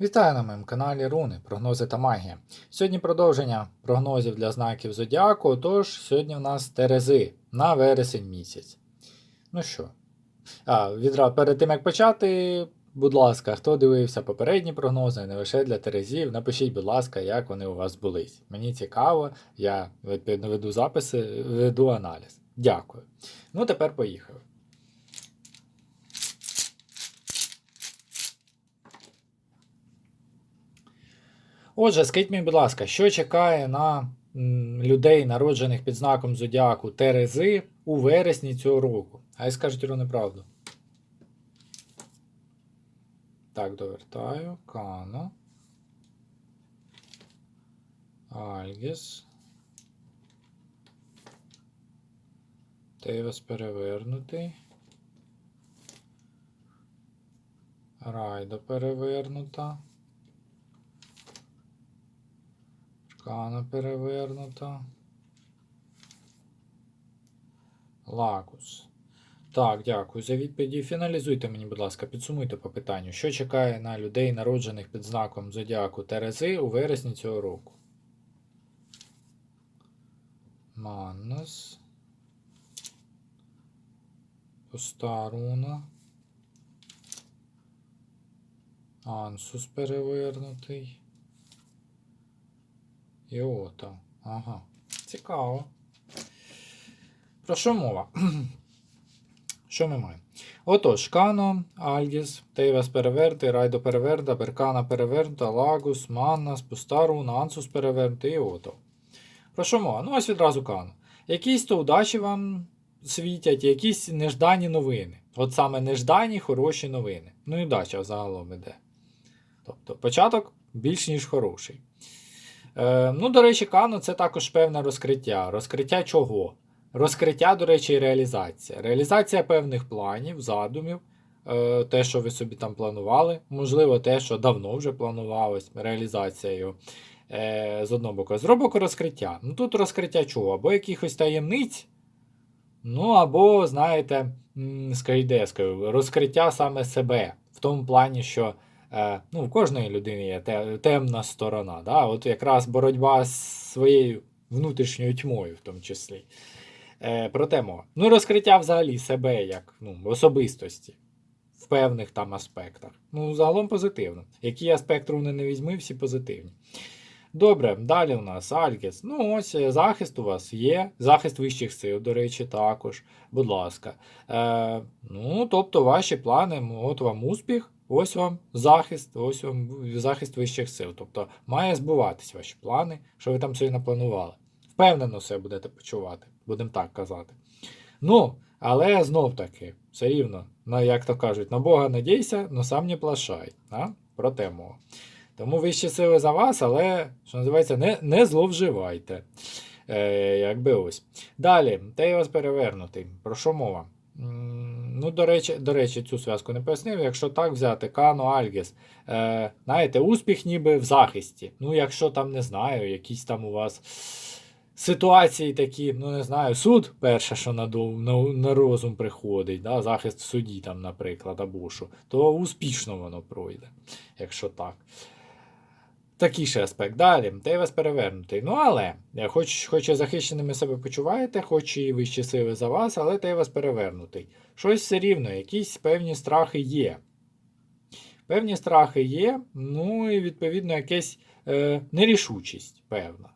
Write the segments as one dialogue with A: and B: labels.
A: Вітаю на моєму каналі Руни, прогнози та магія. Сьогодні продовження прогнозів для знаків Зодіаку, тож сьогодні в нас Терези на вересень місяць. Ну що, а, відразу перед тим як почати, будь ласка, хто дивився попередні прогнози, не лише для Терезів, напишіть, будь ласка, як вони у вас збулись. Мені цікаво, я відповідно веду записи, веду аналіз. Дякую. Ну, тепер поїхали. Отже, скажіть мені, будь ласка, що чекає на людей, народжених під знаком Зодіаку Терези у вересні цього року? А й скажуть Іру неправду. Так, довертаю. Кано. Альгіс. Тейвес перевернутий. Райдо перевернута. Шкана перевернута. Лакус. Так, дякую за відповіді. Фіналізуйте мені, будь ласка, підсумуйте по питанню, що чекає на людей, народжених під знаком Зодіаку Терези у вересні цього року. Маннас. Пуста руна. Ансус перевернутий. Іота. Ага. Цікаво. Про що мова? що ми маємо? Отож, Кано, Альгіс, Тейвас переверти, Райдо переверта, Беркана перевернута, Лагус, Маннас, Пустару, Ансус перевернутий і Ото. Про що мова? Ну, ось відразу Кано. Якісь то удачі вам світять, якісь неждані новини. От саме неждані хороші новини. Ну і удача загалом іде. Тобто, початок більш ніж хороший. Е, ну, до речі, Кано це також певне розкриття. Розкриття чого? Розкриття, до речі, і реалізація. Реалізація певних планів, задумів, е, те, що ви собі там планували, можливо, те, що давно вже планувалось, реалізацією. Е, з одного боку, з боку, розкриття. Ну тут розкриття чого? Або якихось таємниць, ну або, знаєте, скажу, розкриття саме себе. В тому плані, що ну, в кожної людини є темна сторона. Да? От якраз боротьба з своєю внутрішньою тьмою, в тому числі. Е, про те мова. Ну, розкриття взагалі себе як ну, особистості в певних там аспектах. Ну, загалом позитивно. Які аспект руни не візьми, всі позитивні. Добре, далі у нас Альгіс. Ну, ось е, захист у вас є. Захист вищих сил, до речі, також. Будь ласка. Е, ну, тобто, ваші плани, от вам успіх, ось вам захист, ось вам захист вищих сил. Тобто, має збуватись ваші плани, що ви там собі напланували. Впевнено себе будете почувати, будемо так казати. Ну, але знов таки, все рівно, на, як то кажуть, на Бога надійся, но сам не плашай. А? Про те мова. Тому вищі сили за вас, але, що називається, не, не зловживайте. Е, якби ось. Далі, Тейвас перевернутий. Про що мова? Ну, до речі, до речі, цю зв'язку не пояснив. Якщо так взяти, Кано Альгіс, е, знаєте, успіх ніби в захисті. Ну, якщо там не знаю, якісь там у вас ситуації такі, ну не знаю, суд перше, що на, на, на розум приходить, да, захист в суді, там, наприклад, або що, то успішно воно пройде, якщо так. Такий ще аспект. Далі, Тейвес перевернутий. Ну, але, е, хоч, хоч і захищеними себе почуваєте, хоч і вищі сили за вас, але Тейвес перевернутий. Щось все рівно, якісь певні страхи є. Певні страхи є, ну і відповідно якась е, нерішучість певна.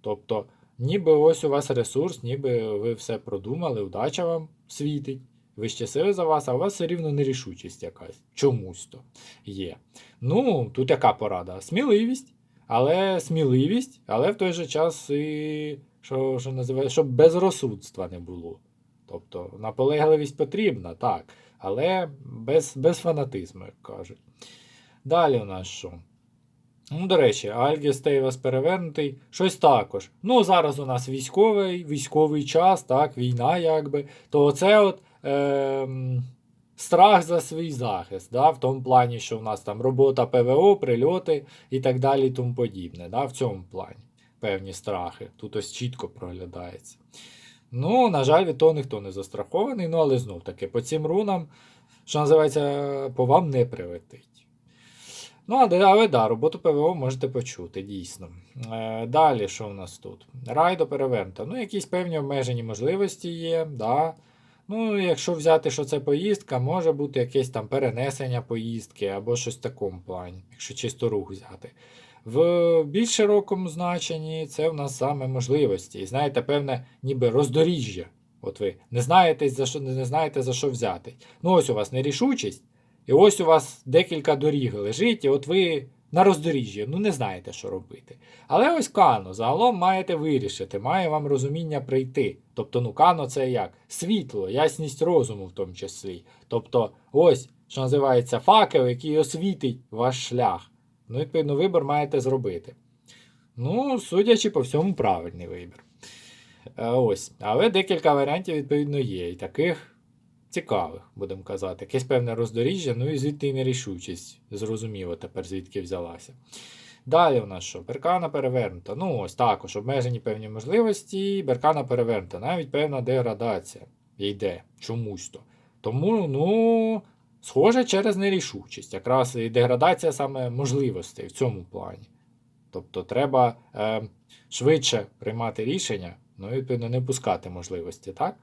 A: Тобто, ніби ось у вас ресурс, ніби ви все продумали, удача вам світить, вищі сили за вас, а у вас все рівно нерішучість якась. Чомусь то є. Ну, тут яка порада? Сміливість. Але сміливість, але в той же час і що, що називає, щоб безрозсудства не було. Тобто наполегливість потрібна, так, але без, без фанатизму, як кажуть. Далі у нас що? Ну, до речі, Альгіс Тейвас перевернутий. Щось також. Ну, зараз у нас військовий, військовий час, так, війна, якби. То оце от ем, страх за свій захист, да, в тому плані, що в нас там робота ПВО, прильоти і так далі, тому подібне. Да, в цьому плані певні страхи. Тут ось чітко проглядається. Ну, на жаль, від того ніхто не застрахований, ну але знов таки, по цим рунам, що називається, по вам не прилетить. Ну, але, але да, роботу ПВО можете почути, дійсно. Е, далі, що в нас тут? Райдо перевернуто. Ну, якісь певні обмежені можливості є. Да. Ну, якщо взяти, що це поїздка, може бути якесь там перенесення поїздки або щось в такому плані, якщо чисто рух взяти. В більш широкому значенні це в нас саме можливості. І знаєте, певне, ніби роздоріжжя. От ви не знаєте, за що, не знаєте, за що взяти. Ну, ось у вас нерішучість, і ось у вас декілька доріг лежить, і от ви на роздоріжжі, ну не знаєте, що робити. Але ось Кано загалом маєте вирішити, має вам розуміння прийти. Тобто, ну Кано це як? Світло, ясність розуму в тому числі. Тобто, ось, що називається факел, який освітить ваш шлях. Ну, відповідно, вибір маєте зробити. Ну, судячи по всьому, правильний вибір. Е, Ось. Але декілька варіантів, відповідно, є. І таких цікавих, будемо казати. Якесь певне роздоріжжя, ну і звідти і нерішучість. Зрозуміло тепер, звідки взялася. Далі у нас що? Беркана перевернута. Ну, ось також обмежені певні можливості, беркана перевернута. Навіть певна деградація йде чомусь то. Тому, ну, схоже, через нерішучість. Якраз і деградація саме можливостей в цьому плані. Тобто треба е, швидше приймати рішення, ну і не пускати можливості, так?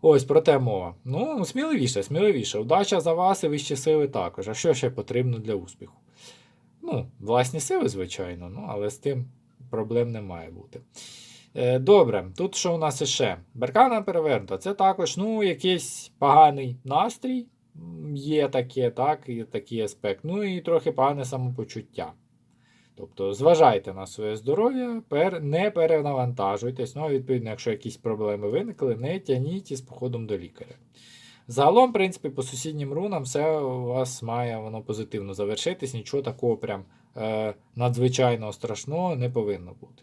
A: Ось про те мова. Ну, сміливіше, сміливіше. Удача за вас і вищі сили також. А що ще потрібно для успіху? Ну, власні сили, звичайно, ну, але з тим проблем не має бути. Е, добре, тут що у нас ще? Беркана перевернута. Це також ну, якийсь поганий настрій. Є таке, так, і такий аспект. Ну і трохи погане самопочуття. Тобто зважайте на своє здоров'я, не перенавантажуйтесь. Ну, а відповідно, якщо якісь проблеми виникли, не тяніть із походом до лікаря. Загалом, в принципі, по сусіднім рунам все у вас має воно позитивно завершитись, нічого такого прям е, надзвичайного страшного не повинно бути.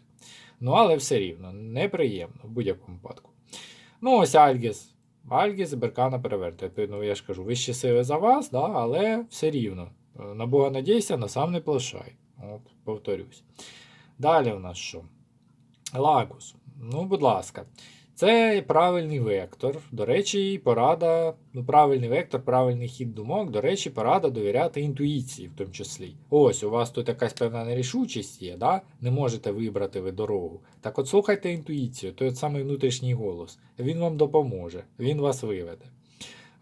A: Ну, але все рівно, неприємно в будь-якому випадку. Ну, ось Альгіс. Альгіс і Беркана переверте. Відповідно, я ж кажу, вищі сили за вас, да, але все рівно. Е, На Бога надійся, на сам не плашай. От, повторюсь. Далі у нас що? Лагус. Ну, будь ласка. Це правильний вектор. До речі, порада, ну, правильний вектор, правильний хід думок. До речі, порада довіряти інтуїції, в тому числі. Ось, у вас тут якась певна нерішучість є, да? не можете вибрати ви дорогу. Так от слухайте інтуїцію, той от самий внутрішній голос. Він вам допоможе, він вас виведе.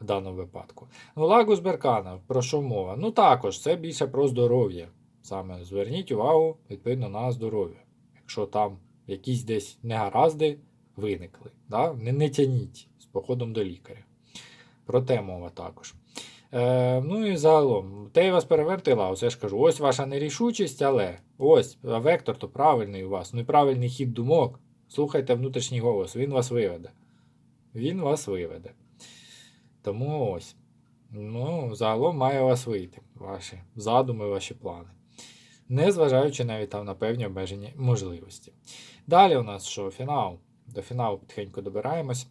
A: В даному випадку. Ну, Лагус Беркана, про що мова? Ну також, це більше про здоров'я. Саме зверніть увагу відповідно на здоров'я. Якщо там якісь десь негаразди виникли, да? не, не тяніть з походом до лікаря. Про те мова також. Е, ну і загалом, те вас перевертила, ось я ж кажу, ось ваша нерішучість, але ось вектор то правильний у вас, ну і правильний хід думок. Слухайте внутрішній голос, він вас виведе. Він вас виведе. Тому ось. Ну, загалом має вас вийти, ваші задуми, ваші плани. Незважаючи навіть там на певні обмежені можливості. Далі у нас що? Фінал. До фіналу потихеньку добираємось.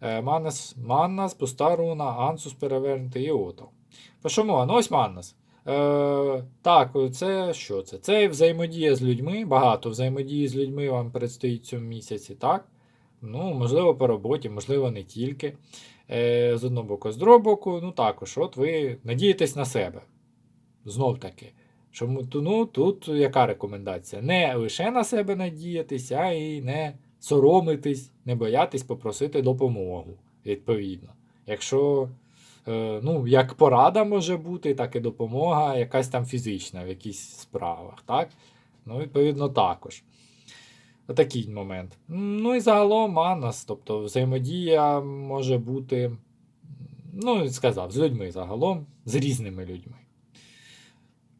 A: Е, Маннас, Маннас, пуста руна, Ансус перевернутий і Ото. По що мова? Ну ось Маннас. Е, так, це що це? Це взаємодія з людьми. Багато взаємодії з людьми вам предстоїть цьому місяці, так? Ну, можливо, по роботі, можливо, не тільки. Е, з одного боку, з другого боку, ну також, от ви надієтесь на себе. Знов таки. Що, му- ну, тут яка рекомендація? Не лише на себе надіятися, а й не соромитись, не боятись попросити допомогу, відповідно. Якщо, е, ну, як порада може бути, так і допомога, якась там фізична в якихось справах, так? Ну, відповідно, також. Отакий момент. Ну і загалом Манас, тобто взаємодія може бути, ну, сказав, з людьми загалом, з різними людьми.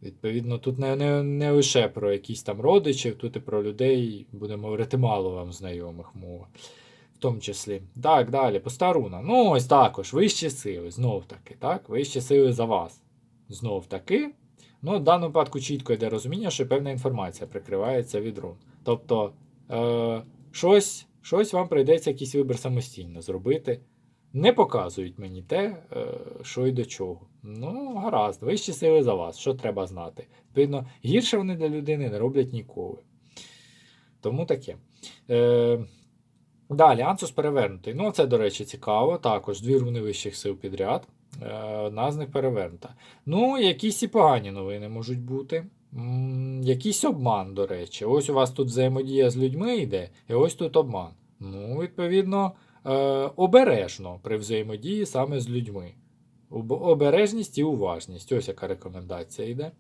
A: Відповідно, тут не, не, не лише про якісь там родичів, тут і про людей, будемо говорити, мало вам знайомих мова. В тому числі. Так, далі, постаруна. Ну, ось також, вищі сили, знов таки, так? Вищі сили за вас. Знов таки. Ну, в даному випадку чітко йде розуміння, що певна інформація прикривається від рун. Тобто, е, щось, щось вам прийдеться якийсь вибір самостійно зробити. Не показують мені те, е, що й до чого. Ну, гаразд, вищі сили за вас, що треба знати. Відповідно, гірше вони для людини не роблять ніколи. Тому таке. Е, далі, Ансус перевернутий. Ну, це, до речі, цікаво. Також дві руни вищих сил підряд. Е, Одна з них перевернута. Ну, якісь і погані новини можуть бути. Якийсь обман, до речі. Ось у вас тут взаємодія з людьми йде, і ось тут обман. Ну, відповідно, обережно при взаємодії саме з людьми. Обережність і уважність. Ось яка рекомендація йде.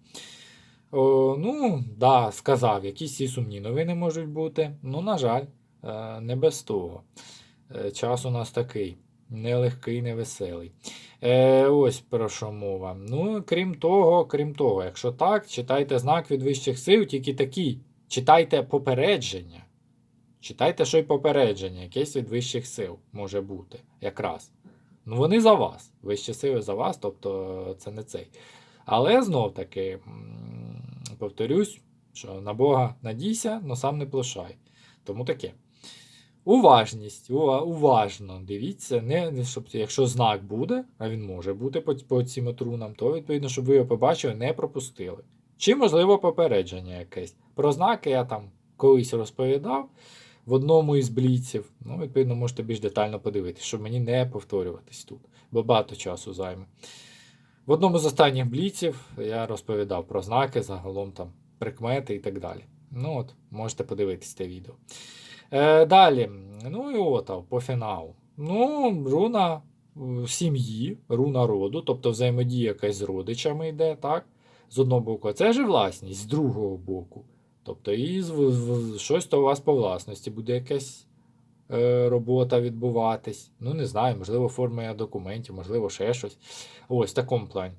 A: О, ну, да, сказав, якісь і сумні новини можуть бути. Ну, на жаль, е, не без того. Е, Час у нас такий. Нелегкий, невеселий. Е, ось про що мова. Ну, крім того, крім того, якщо так, читайте знак від вищих сил, тільки такі. Читайте попередження. Читайте, що й попередження, якесь від вищих сил може бути. Якраз. Ну, вони за вас. Вищі сили за вас, тобто це не цей. Але знов таки, повторюсь, що на Бога надійся, но сам не плашай. Тому таке. Уважність, уважно дивіться, не щоб, якщо знак буде, а він може бути по, по цим отрунам, то відповідно, щоб ви його побачили, не пропустили. Чи, можливо, попередження якесь. Про знаки я там колись розповідав в одному із бліців. Ну, відповідно, можете більш детально подивитися, щоб мені не повторюватись тут, бо багато часу займе. В одному з останніх бліців я розповідав про знаки, загалом там прикмети і так далі. Ну от, можете подивитись те відео. Е, далі, ну і от по фіналу. Ну, руна е, сім'ї, руна роду, тобто взаємодія якась з родичами йде, так? З одного боку, це ж власність, з другого боку. Тобто, і щось то у вас по власності буде якась е, робота відбуватись. Ну, не знаю, можливо, оформлення документів, можливо, ще щось. Ось в такому плані.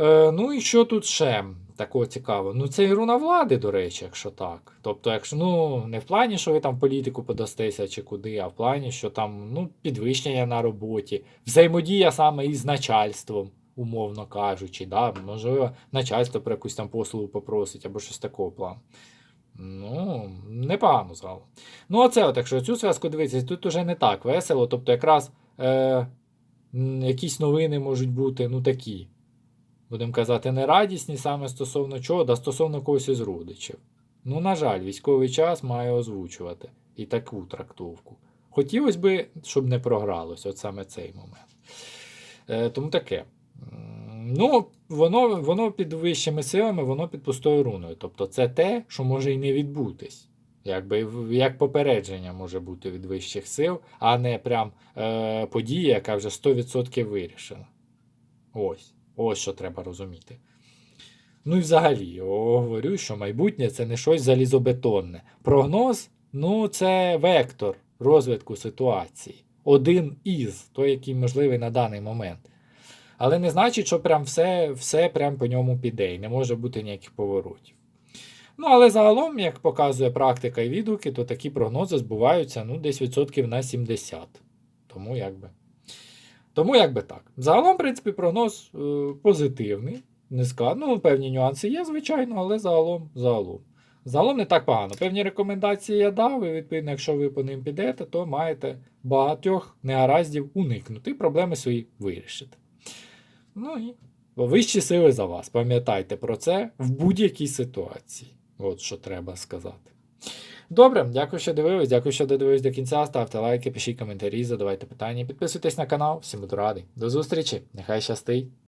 A: Е, ну і що тут ще такого цікавого? Ну, це і руна влади, до речі, якщо так. Тобто, якщо ну, не в плані, що ви там політику подастеся чи куди, а в плані, що там ну, підвищення на роботі, взаємодія саме із начальством, умовно кажучи, да? можливо, начальство про якусь там послугу попросить або щось такого плану. Ну, непогано згало. Ну, оце, от, якщо цю зв'язку дивитися, тут уже не так весело. Тобто, якраз е, якісь новини можуть бути, ну такі. Будемо казати, не радісні саме стосовно чого, да стосовно когось із родичів. Ну, на жаль, військовий час має озвучувати і таку трактовку. Хотілося б, щоб не програлось, от саме цей момент. Е, тому таке. Ну, воно, воно під вищими силами, воно під пустою руною. Тобто це те, що може і не відбутись. Якби як попередження може бути від вищих сил, а не прям е, подія, яка вже 100% вирішена. Ось. Ось що треба розуміти. Ну і взагалі, говорю, що майбутнє це не щось залізобетонне. Прогноз ну, це вектор розвитку ситуації. Один із, той, який можливий на даний момент. Але не значить, що прям все, все прям по ньому піде, і не може бути ніяких поворотів. Ну, але загалом, як показує практика і відгуки, то такі прогнози збуваються ну, десь відсотків на 70. Тому якби. Тому якби так. Загалом, в принципі, прогноз е, позитивний. Не ска... Ну, певні нюанси є, звичайно, але загалом, загалом. Загалом не так погано. Певні рекомендації я дав, і відповідно, якщо ви по ним підете, то маєте багатьох негараздів уникнути і проблеми свої вирішити. Ну і вищі сили за вас. Пам'ятайте про це в будь-якій ситуації. От що треба сказати. Добре, дякую, що дивились. Дякую, що додивились до кінця. Ставте лайки, пишіть коментарі, задавайте питання, підписуйтесь на канал. Всім буду радий. До зустрічі! Нехай щастить!